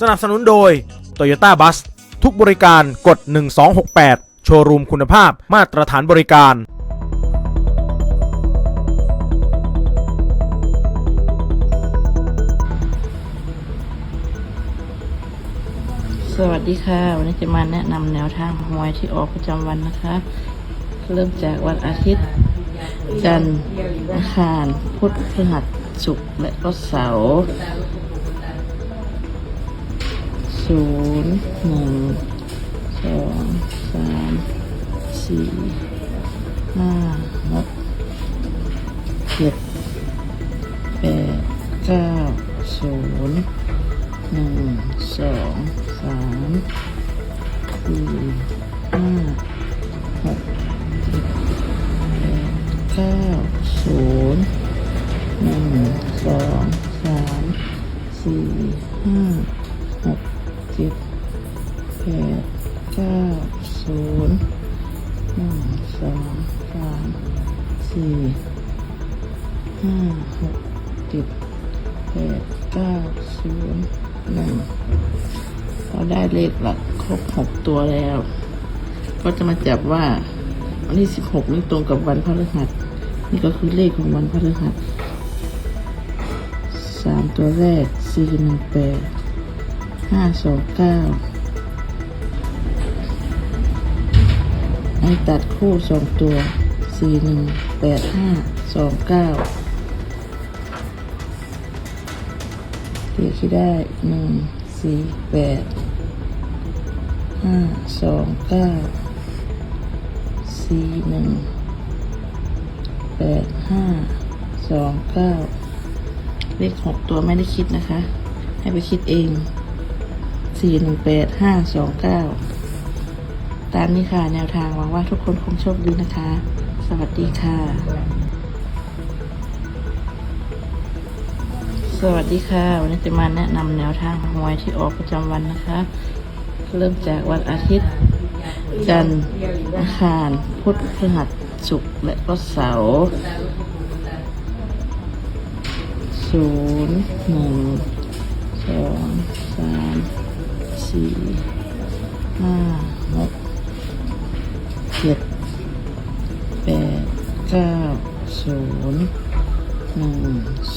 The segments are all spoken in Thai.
สนับสนุนโดย Toyota Bus ทุกบริการกด 1268 โชว์รูมคุณภาพมาตรฐานบริการ สวัสดีค่ะ วันนี้จะมาแนะนำแนวทางหวยที่ออกประจำวันนะคะ เริ่มจากวันอาทิตย์ จันทร์อังคาร พุธพฤหัสศุกร์และก็เสาร์ ศูนย์หนึ่งสองสามสี่ห้าหกเจ็ดแปดเก้าศูนย์หนึ่งสองสามสี่ห้าหกเจ็ดแปดเก้าศูนย์หนึ่งสองสามสี่ สองสามสี่ห้าหกเจ็ดแปดเก้าศูนย์หนึ่งเราได้เลขหลักครบหกตัวแล้ว ก็จะมาจับว่าวันที่สิบหกนี่ตรงกับวันพฤหัส นี่ก็คือเลขของวันพฤหัสสามตัวแรกสี่หนึ่งแปดห้าสองเก้า ไอ้ตัดคู่สองตัวสี่หนึ่งแปดห้าสองเก้าเรียที่ได้หนึ่งสี่แปดห้าสองเก้าสี่หนึ่งแปดห้าสองเก้าเลขหกตัวไม่ได้คิดนะคะ ให้ไปคิดเองสี่หนึ่งแปดห้าสองเก้า ตามนี้ค่ะ แนวทางหวังว่าทุกคนคงโชคดีนะคะ สวัสดีค่ะ สวัสดีค่ะ วันนี้จะมาแนะนำแนวทางหวยที่ออกประจำวันนะคะ เริ่มจากวันอาทิตย์ จันทร์อังคารพุธพฤหัสศุกร์และก็เสาร์ศูนย์หนึ่งสองสามสี่ห้าหก จ็ดแปดเก้าศูนย์หนึ่ง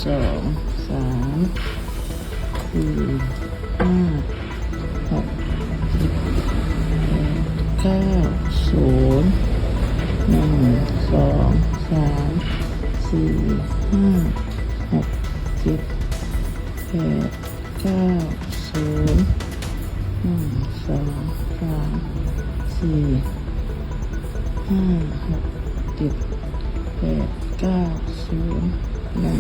สองสามสี่ห้าหกเจ็ดแปดเก้าศูนย์หนึ่งสองสามสี่ห้าหกเจ็ดแปดเก้าศูนย์หนึ่งสองสามสี่ ห้าหกเจ็ดแปดเก้าศูนย์หนึ่ง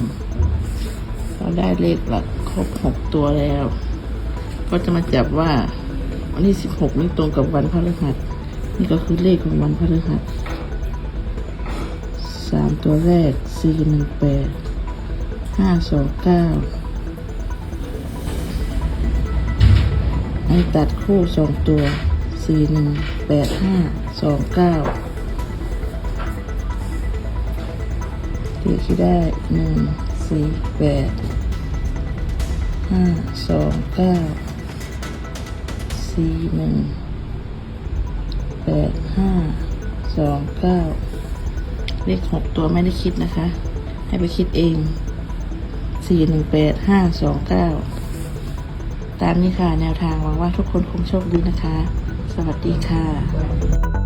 เราได้เลขหลักครบหกตัวแล้ว ก็จะมาจับว่าวันที่สิบหกนี่ตรงกับวันพฤหัสนี่ก็คือเลขของวันพฤหัสสามตัวแรกสี่หนึ่งแปดห้าสองเก้าให้ตัดคู่สองตัวสี่หนึ่งแปดห้าสองเก้า เรียกที่ได้หนึ่งสี่แปดห้าสองเก้าสี่หนึ่งแปดห้าสองเก้าเลขหกตัวไม่ได้คิดนะคะ ให้ไปคิดเองสี่หนึ่งแปดห้าสองเก้าตามนี้ค่ะ แนวทางหวังว่าทุกคนคงโชคดีนะคะ สวัสดีค่ะ